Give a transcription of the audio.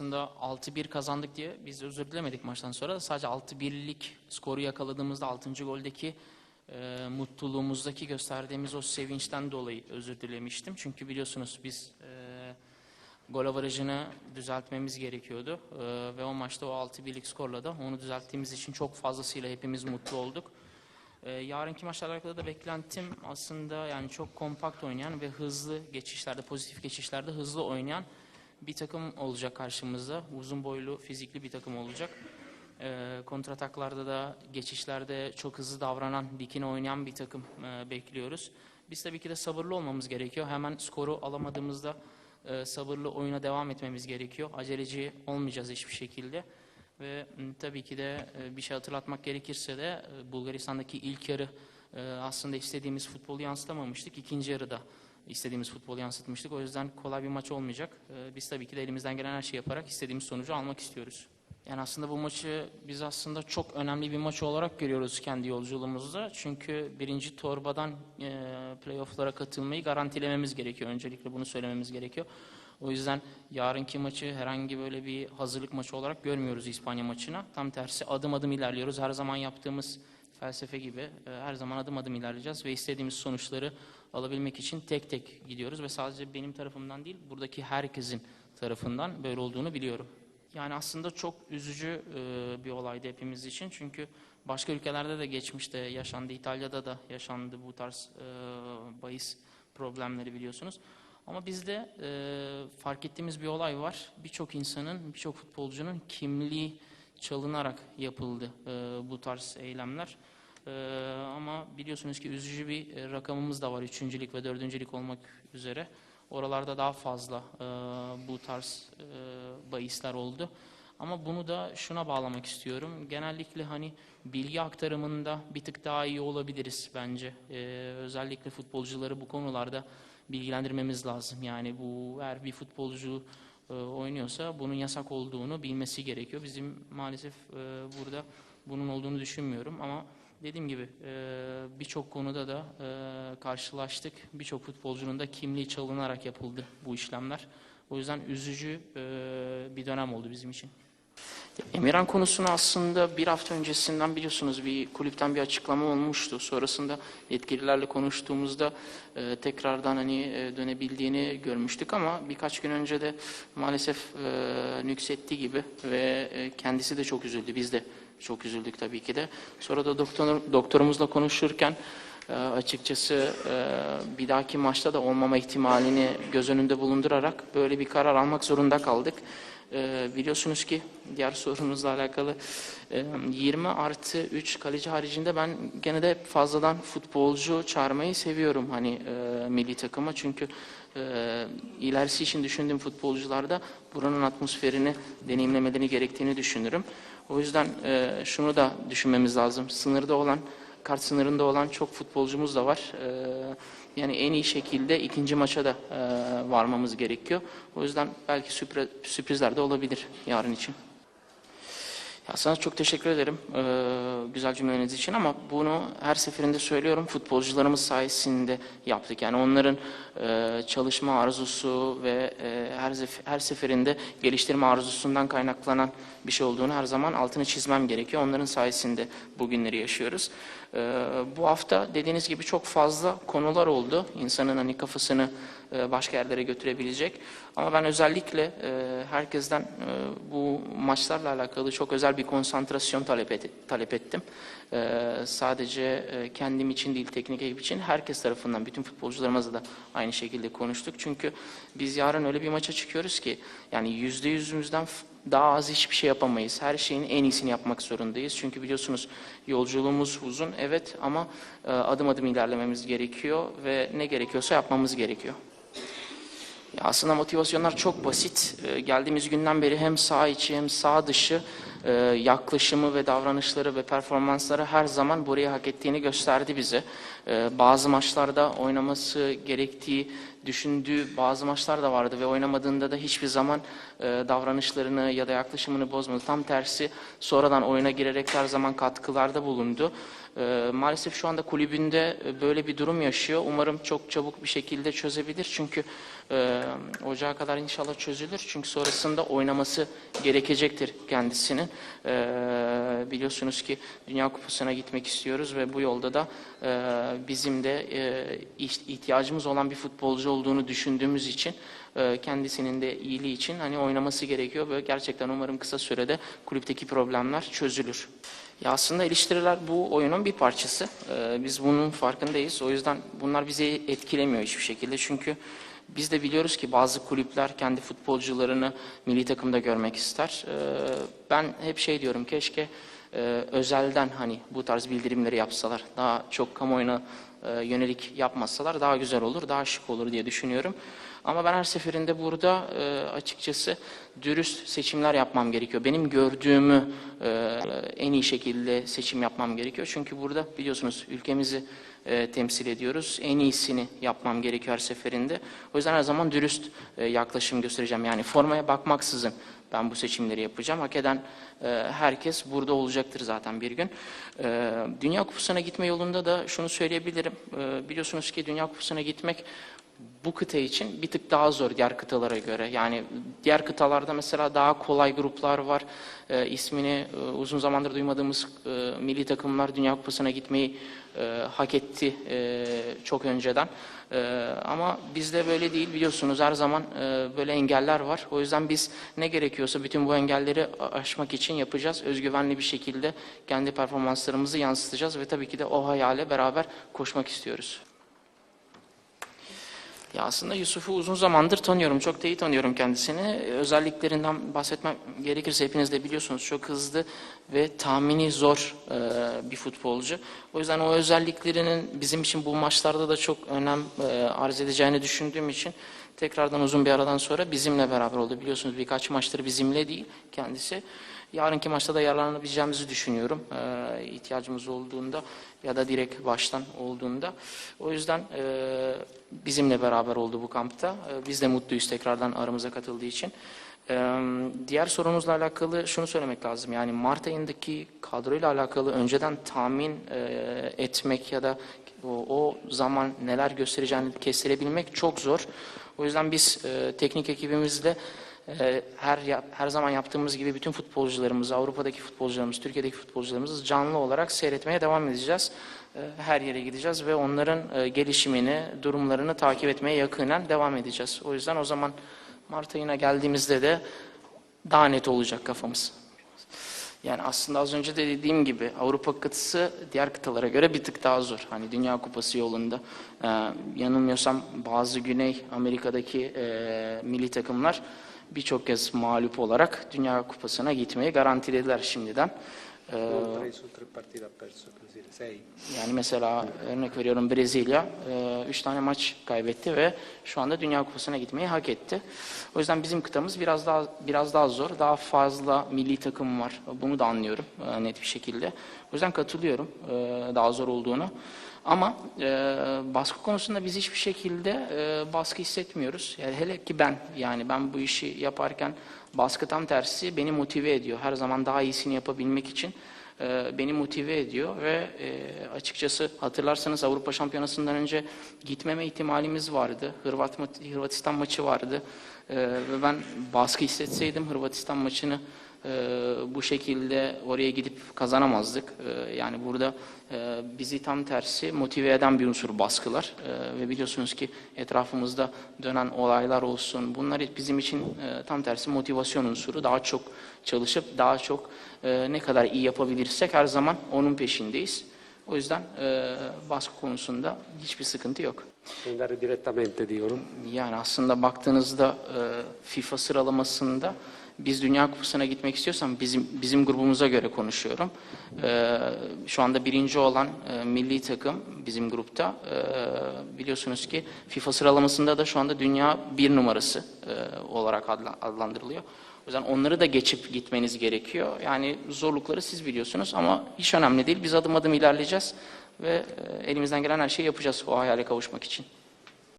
aslında 6-1 kazandık diye biz özür dilemedik maçtan sonra sadece 6-1'lik skoru yakaladığımızda 6. goldeki e, mutluluğumuzdaki gösterdiğimiz o sevinçten dolayı özür dilemiştim. Çünkü biliyorsunuz biz e, gol avarajını düzeltmemiz gerekiyordu E, ve o maçta o 6-1'lik skorla da onu düzelttiğimiz için çok fazlasıyla hepimiz mutlu olduk. Ee, yarınki maçlarla alakalı da beklentim aslında yani çok kompakt oynayan ve hızlı geçişlerde, pozitif geçişlerde hızlı oynayan bir takım olacak karşımızda. Uzun boylu, fizikli bir takım olacak. Ee, kontrataklarda da, geçişlerde çok hızlı davranan, dikine oynayan bir takım e, bekliyoruz. Biz tabii ki de sabırlı olmamız gerekiyor. Hemen skoru alamadığımızda e, sabırlı oyuna devam etmemiz gerekiyor. Aceleci olmayacağız hiçbir şekilde. Ve tabii ki de e, bir şey hatırlatmak gerekirse de e, Bulgaristan'daki ilk yarı e, aslında istediğimiz futbolu yansıtamamıştık. İkinci yarıda istediğimiz futbolu yansıtmıştık. O yüzden kolay bir maç olmayacak. E, Biz tabii ki de elimizden gelen her şeyi yaparak istediğimiz sonucu almak istiyoruz. Yani aslında bu maçı biz aslında çok önemli bir maç olarak görüyoruz kendi yolculuğumuzda. Çünkü birinci torbadan e, playofflara katılmayı garantilememiz gerekiyor. Öncelikle bunu söylememiz gerekiyor. O yüzden yarınki maçı herhangi böyle bir hazırlık maçı olarak görmüyoruz İspanya maçına. Tam tersi adım adım ilerliyoruz. Her zaman yaptığımız felsefe gibi e, her zaman adım adım ilerleyeceğiz ve istediğimiz sonuçları alabilmek için tek tek gidiyoruz ve sadece benim tarafımdan değil buradaki herkesin tarafından böyle olduğunu biliyorum. Yani aslında çok üzücü e, bir olaydı hepimiz için çünkü başka ülkelerde de geçmişte yaşandı, İtalya'da da yaşandı bu tarz e, bahis problemleri biliyorsunuz. Ama bizde fark ettiğimiz bir olay var. Birçok insanın, birçok futbolcunun kimliği çalınarak yapıldı e, bu tarz eylemler. E, ama biliyorsunuz ki üzücü bir e, rakamımız da var. Üçüncülük ve dördüncülük olmak üzere. Oralarda daha fazla e, bu tarz e, bahisler oldu. Ama bunu da şuna bağlamak istiyorum. Genellikle hani bilgi aktarımında bir tık daha iyi olabiliriz bence. E, özellikle futbolcuları bu konularda bilgilendirmemiz lazım. Yani bu eğer bir futbolcu e, oynuyorsa bunun yasak olduğunu bilmesi gerekiyor. Bizim maalesef e, burada bunun olduğunu düşünmüyorum ama dediğim gibi e, birçok konuda da karşılaştık. Birçok futbolcunun da kimliği çalınarak yapıldı bu işlemler. O yüzden üzücü bir dönem oldu bizim için. Emirhan konusunu aslında bir hafta öncesinden biliyorsunuz bir kulüpten bir açıklama olmuştu. Sonrasında yetkililerle konuştuğumuzda e, tekrardan hani e, dönebildiğini görmüştük ama birkaç gün önce de maalesef e, nüksetti gibi ve e, kendisi de çok üzüldü. Biz de çok üzüldük tabii ki de. Sonra da doktor, doktorumuzla konuşurken e, açıkçası e, bir dahaki maçta da olmama ihtimalini göz önünde bulundurarak böyle bir karar almak zorunda kaldık. E, biliyorsunuz ki diğer sorunuzla alakalı e, 20 artı 3 kaleci haricinde ben gene de fazladan futbolcu çağırmayı seviyorum hani e, milli takıma çünkü e, ilerisi için düşündüğüm futbolcularda buranın atmosferini deneyimlemelerini gerektiğini düşünürüm. O yüzden e, şunu da düşünmemiz lazım. Sınırda olan, kart sınırında olan çok futbolcumuz da var. E, yani en iyi şekilde ikinci maça da e, varmamız gerekiyor. O yüzden belki sürpriz, sürprizler de olabilir yarın için. Ya sana çok teşekkür ederim e, güzel cümleleriniz için ama bunu her seferinde söylüyorum futbolcularımız sayesinde yaptık. Yani onların e, çalışma arzusu ve e, her, her seferinde geliştirme arzusundan kaynaklanan bir şey olduğunu her zaman altını çizmem gerekiyor. Onların sayesinde bugünleri yaşıyoruz. E, bu hafta dediğiniz gibi çok fazla konular oldu. İnsanın hani kafasını e, başka yerlere götürebilecek. Ama ben özellikle e, herkesten e, bu maçlarla alakalı çok özel bir konsantrasyon talep, et- talep ettim. E, sadece e, kendim için değil, teknik ekip için herkes tarafından, bütün futbolcularımızla da aynı şekilde konuştuk. Çünkü biz yarın öyle bir maça çıkıyoruz ki yani yüzde yüzümüzden daha az hiçbir şey yapamayız. Her şeyin en iyisini yapmak zorundayız. Çünkü biliyorsunuz yolculuğumuz uzun evet ama e, adım adım ilerlememiz gerekiyor ve ne gerekiyorsa yapmamız gerekiyor. Ya aslında motivasyonlar çok basit. Ee, geldiğimiz günden beri hem sağ içi hem sağ dışı e, yaklaşımı ve davranışları ve performansları her zaman burayı hak ettiğini gösterdi bize. Ee, bazı maçlarda oynaması gerektiği düşündüğü bazı maçlar da vardı ve oynamadığında da hiçbir zaman e, davranışlarını ya da yaklaşımını bozmadı. Tam tersi sonradan oyuna girerek her zaman katkılarda bulundu. E, maalesef şu anda kulübünde e, böyle bir durum yaşıyor. Umarım çok çabuk bir şekilde çözebilir. Çünkü e, ocağa kadar inşallah çözülür. Çünkü sonrasında oynaması gerekecektir kendisinin. E, biliyorsunuz ki Dünya Kupası'na gitmek istiyoruz ve bu yolda da e, bizim de e, iht- ihtiyacımız olan bir futbolcu olduğunu düşündüğümüz için e, kendisinin de iyiliği için hani oynaması gerekiyor ve gerçekten umarım kısa sürede kulüpteki problemler çözülür. Ya aslında eleştiriler bu oyunun bir parçası. Ee, biz bunun farkındayız. O yüzden bunlar bizi etkilemiyor hiçbir şekilde. Çünkü biz de biliyoruz ki bazı kulüpler kendi futbolcularını milli takımda görmek ister. Ee, ben hep şey diyorum keşke e, özelden hani bu tarz bildirimleri yapsalar. Daha çok kamuoyuna e, yönelik yapmasalar daha güzel olur, daha şık olur diye düşünüyorum. Ama ben her seferinde burada e, açıkçası dürüst seçimler yapmam gerekiyor. Benim gördüğümü e, en iyi şekilde seçim yapmam gerekiyor. Çünkü burada biliyorsunuz ülkemizi e, temsil ediyoruz. En iyisini yapmam gerekiyor her seferinde. O yüzden her zaman dürüst e, yaklaşım göstereceğim. Yani formaya bakmaksızın ben bu seçimleri yapacağım. Hak eden e, herkes burada olacaktır zaten bir gün. E, Dünya Kupası'na gitme yolunda da şunu söyleyebilirim. E, biliyorsunuz ki Dünya Kupası'na gitmek bu kıta için bir tık daha zor diğer kıtalara göre. Yani diğer kıtalarda mesela daha kolay gruplar var. E, ismini e, uzun zamandır duymadığımız e, milli takımlar Dünya Kupası'na gitmeyi e, hak etti e, çok önceden. E, ama bizde böyle değil biliyorsunuz her zaman e, böyle engeller var. O yüzden biz ne gerekiyorsa bütün bu engelleri aşmak için yapacağız. Özgüvenli bir şekilde kendi performanslarımızı yansıtacağız ve tabii ki de o hayale beraber koşmak istiyoruz. Ya aslında Yusuf'u uzun zamandır tanıyorum. Çok da iyi tanıyorum kendisini. Özelliklerinden bahsetmem gerekirse hepiniz de biliyorsunuz çok hızlı ve tahmini zor e, bir futbolcu. O yüzden o özelliklerinin bizim için bu maçlarda da çok önem e, arz edeceğini düşündüğüm için tekrardan uzun bir aradan sonra bizimle beraber oldu. Biliyorsunuz birkaç maçtır bizimle değil kendisi. Yarınki maçta da yararlanabileceğimizi düşünüyorum. E, ihtiyacımız olduğunda ya da direkt baştan olduğunda. O yüzden e, bizimle beraber oldu bu kampta. E, biz de mutluyuz tekrardan aramıza katıldığı için. E, diğer sorunuzla alakalı şunu söylemek lazım. Yani Mart ayındaki kadroyla alakalı önceden tahmin e, etmek ya da o, o zaman neler göstereceğini kestirebilmek çok zor. O yüzden biz e, teknik ekibimizle e, her her zaman yaptığımız gibi bütün futbolcularımızı, Avrupa'daki futbolcularımızı, Türkiye'deki futbolcularımızı canlı olarak seyretmeye devam edeceğiz. E, Her yere gideceğiz ve onların e, gelişimini, durumlarını takip etmeye yakinen devam edeceğiz. O yüzden o zaman Mart ayına geldiğimizde de daha net olacak kafamız. Yani aslında az önce de dediğim gibi Avrupa kıtası diğer kıtalara göre bir tık daha zor. Hani Dünya Kupası yolunda. Ee, yanılmıyorsam bazı Güney Amerika'daki e, milli takımlar birçok kez mağlup olarak Dünya Kupası'na gitmeyi garantilediler şimdiden. Ee, yani mesela örnek veriyorum Brezilya 3 tane maç kaybetti ve şu anda Dünya Kupası'na gitmeyi hak etti. O yüzden bizim kıtamız biraz daha biraz daha zor. Daha fazla milli takım var. Bunu da anlıyorum e, net bir şekilde. O yüzden katılıyorum e, daha zor olduğunu. Ama e, baskı konusunda biz hiçbir şekilde e, baskı hissetmiyoruz. Yani hele ki ben yani ben bu işi yaparken baskı tam tersi beni motive ediyor. Her zaman daha iyisini yapabilmek için e, beni motive ediyor ve e, açıkçası hatırlarsanız Avrupa Şampiyonası'ndan önce gitmeme ihtimalimiz vardı. Hırvat Hırvatistan maçı vardı E, ve ben baskı hissetseydim Hırvatistan maçını e, bu şekilde oraya gidip kazanamazdık. E, yani burada e, bizi tam tersi motive eden bir unsur baskılar E, ve biliyorsunuz ki etrafımızda dönen olaylar olsun bunlar bizim için e, tam tersi motivasyon unsuru. Daha çok çalışıp daha çok e, ne kadar iyi yapabilirsek her zaman onun peşindeyiz. O yüzden e, baskı konusunda hiçbir sıkıntı yok. Direttamente, dicono. Yani aslında baktığınızda e, FIFA sıralamasında biz Dünya Kupası'na gitmek istiyorsam bizim bizim grubumuza göre konuşuyorum. E, şu anda birinci olan e, milli takım bizim grupta e, biliyorsunuz ki FIFA sıralamasında da şu anda dünya bir numarası e, olarak adla- adlandırılıyor. O yüzden onları da geçip gitmeniz gerekiyor. Yani zorlukları siz biliyorsunuz ama hiç önemli değil. Biz adım adım ilerleyeceğiz ve e, elimizden gelen her şeyi yapacağız o hayale kavuşmak için.